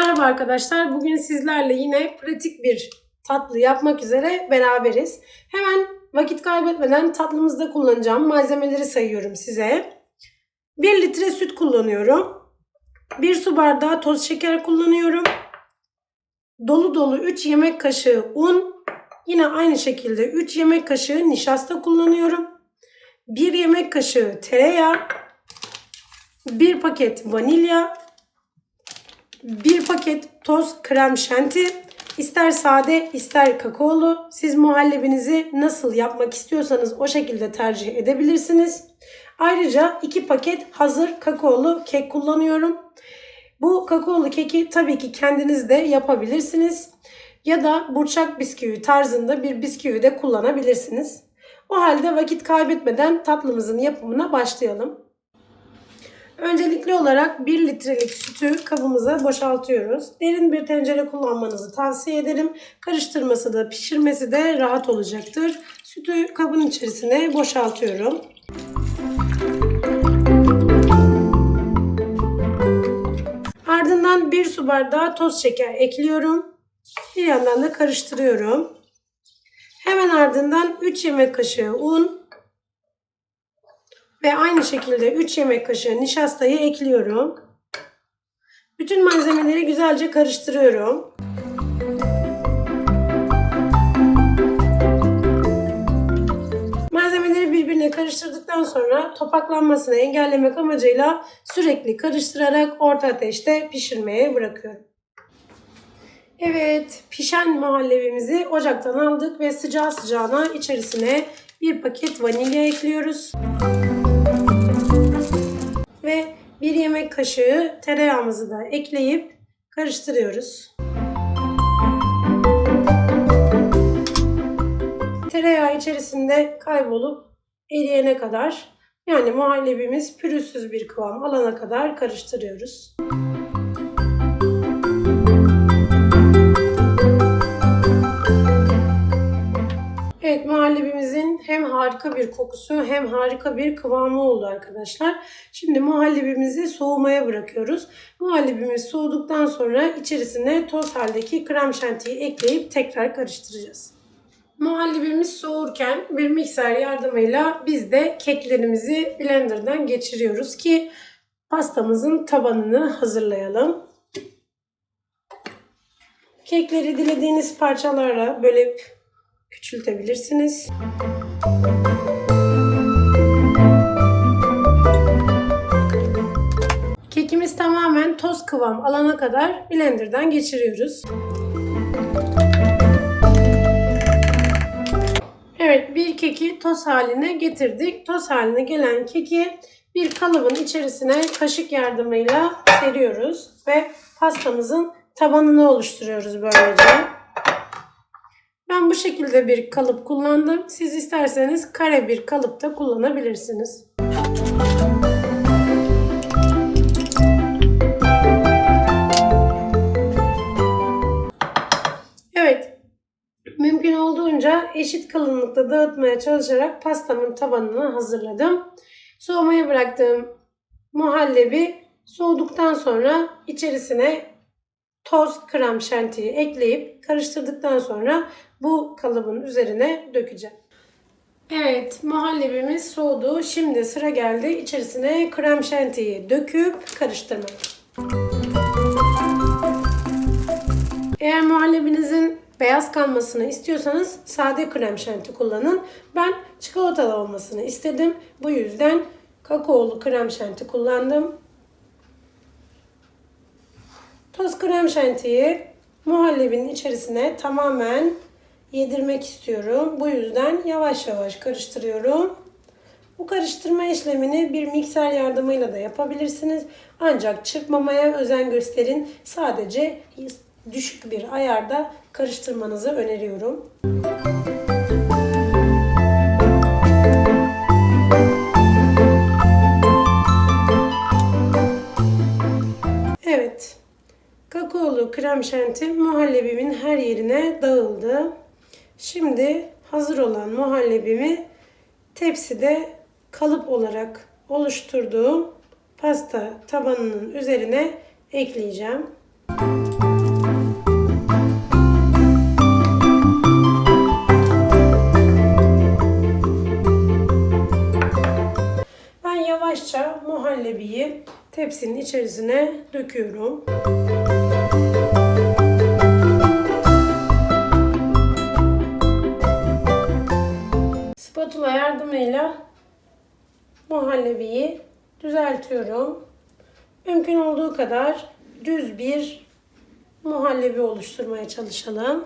Merhaba arkadaşlar. Bugün sizlerle yine pratik bir tatlı yapmak üzere beraberiz. Hemen vakit kaybetmeden tatlımızda kullanacağım malzemeleri sayıyorum size. 1 litre süt kullanıyorum. 1 su bardağı toz şeker kullanıyorum. Dolu dolu 3 yemek kaşığı un. Yine aynı şekilde 3 yemek kaşığı nişasta kullanıyorum. 1 yemek kaşığı tereyağı. 1 paket vanilya, bir paket toz krem şanti. İster sade ister kakaolu. Siz muhallebinizi nasıl yapmak istiyorsanız o şekilde tercih edebilirsiniz. Ayrıca 2 paket hazır kakaolu kek kullanıyorum. Bu kakaolu keki tabii ki kendiniz de yapabilirsiniz. Ya da burçak bisküvi tarzında bir bisküvi de kullanabilirsiniz. O halde vakit kaybetmeden tatlımızın yapımına başlayalım. Öncelikli olarak 1 litrelik sütü kabımıza boşaltıyoruz. Derin bir tencere kullanmanızı tavsiye ederim. Karıştırması da pişirmesi de rahat olacaktır. Sütü kabın içerisine boşaltıyorum. Ardından 1 su bardağı toz şeker ekliyorum. Bir yandan da karıştırıyorum. Hemen ardından 3 yemek kaşığı un, ve aynı şekilde 3 yemek kaşığı nişastayı ekliyorum. Bütün malzemeleri güzelce karıştırıyorum. Malzemeleri birbirine karıştırdıktan sonra topaklanmasını engellemek amacıyla sürekli karıştırarak orta ateşte pişirmeye bırakıyorum. Evet, pişen muhallebimizi ocaktan aldık ve sıcağı sıcağına içerisine bir paket vanilya ekliyoruz. Müzik 1 yemek kaşığı tereyağımızı da ekleyip karıştırıyoruz. Tereyağı içerisinde kaybolup eriyene kadar yani muhallebimiz pürüzsüz bir kıvam alana kadar karıştırıyoruz. Müzik Evet muhallebimizin hem harika bir kokusu hem harika bir kıvamı oldu arkadaşlar. Şimdi muhallebimizi soğumaya bırakıyoruz. Muhallebimiz soğuduktan sonra içerisine toz haldeki krem şantiyi ekleyip tekrar karıştıracağız. Muhallebimiz soğurken bir mikser yardımıyla biz de keklerimizi blenderdan geçiriyoruz ki pastamızın tabanını hazırlayalım. Kekleri dilediğiniz parçalara bölüp küçültebilirsiniz. Kekimiz tamamen toz kıvam alana kadar blenderdan geçiriyoruz. Evet bir keki toz haline getirdik. Toz haline gelen keki bir kalıbın içerisine kaşık yardımıyla seriyoruz ve pastamızın tabanını oluşturuyoruz böylece. Ben bu şekilde bir kalıp kullandım. Siz isterseniz kare bir kalıp da kullanabilirsiniz. Evet. Mümkün olduğunca eşit kalınlıkta dağıtmaya çalışarak pastamın tabanını hazırladım. Soğumaya bıraktığım muhallebi soğuduktan sonra içerisine toz krem şantiyi ekleyip karıştırdıktan sonra bu kalıbın üzerine dökeceğim. Evet muhallebimiz soğudu. Şimdi sıra geldi içerisine krem şantiyi döküp karıştırmak. Eğer muhallebinizin beyaz kalmasını istiyorsanız sade krem şanti kullanın. Ben çikolatalı olmasını istedim. Bu yüzden kakaolu krem şanti kullandım. Toz krem şantiyi muhallebinin içerisine tamamen yedirmek istiyorum. Bu yüzden yavaş yavaş karıştırıyorum. Bu karıştırma işlemini bir mikser yardımıyla da yapabilirsiniz. Ancak çırpmamaya özen gösterin. Sadece düşük bir ayarda karıştırmanızı öneriyorum. Evet. Kakaolu krem şanti muhallebimin her yerine dağıldı. Şimdi hazır olan muhallebimi tepside kalıp olarak oluşturduğum pasta tabanının üzerine ekleyeceğim. Ben yavaşça muhallebiyi tepsinin içerisine döküyorum. Spatula yardımıyla muhallebiyi düzeltiyorum. Mümkün olduğu kadar düz bir muhallebi oluşturmaya çalışalım.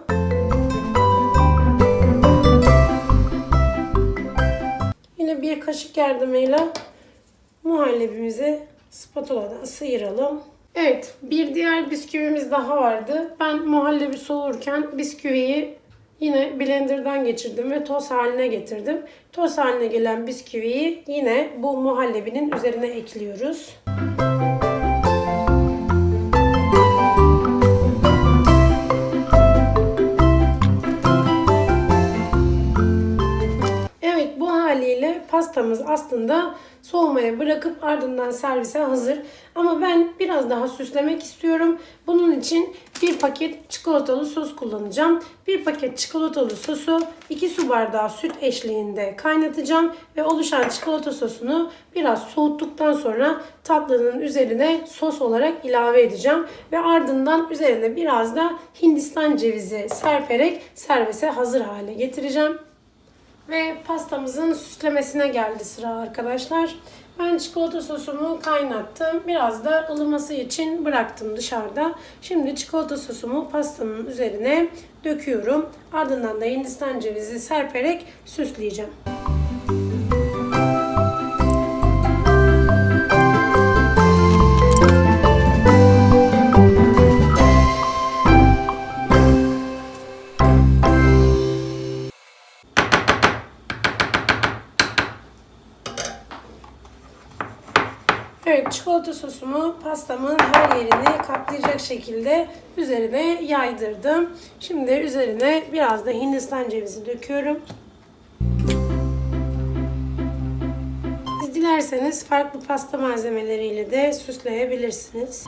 Yine bir kaşık yardımıyla muhallebimizi spatuladan sıyıralım. Evet, bir diğer bisküvimiz daha vardı. Ben muhallebi soğurken bisküviyi yine blenderdan geçirdim ve toz haline getirdim. Toz haline gelen bisküviyi yine bu muhallebinin üzerine ekliyoruz. Evet pastamız aslında soğumaya bırakıp ardından servise hazır. Ama ben biraz daha süslemek istiyorum. Bunun için bir paket çikolatalı sos kullanacağım. Bir paket çikolatalı sosu 2 su bardağı süt eşliğinde kaynatacağım. Ve oluşan çikolata sosunu biraz soğuttuktan sonra tatlının üzerine sos olarak ilave edeceğim. Ve ardından üzerine biraz da Hindistan cevizi serperek servise hazır hale getireceğim. Ve pastamızın süslemesine geldi sıra arkadaşlar. Ben çikolata sosumu kaynattım. Biraz da ılıması için bıraktım dışarıda. Şimdi çikolata sosumu pastamın üzerine döküyorum. Ardından da Hindistan cevizi serperek süsleyeceğim. Çikolata sosumu pastamın her yerini kaplayacak şekilde üzerine yaydırdım. Şimdi üzerine biraz da Hindistan cevizi döküyorum. Siz dilerseniz farklı pasta malzemeleriyle de süsleyebilirsiniz.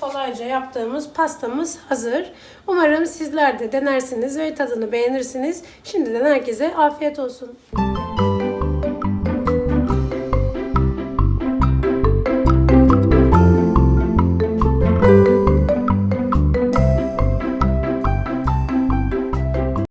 Kolayca yaptığımız pastamız hazır. Umarım sizler de denersiniz ve tadını beğenirsiniz. Şimdiden herkese afiyet olsun.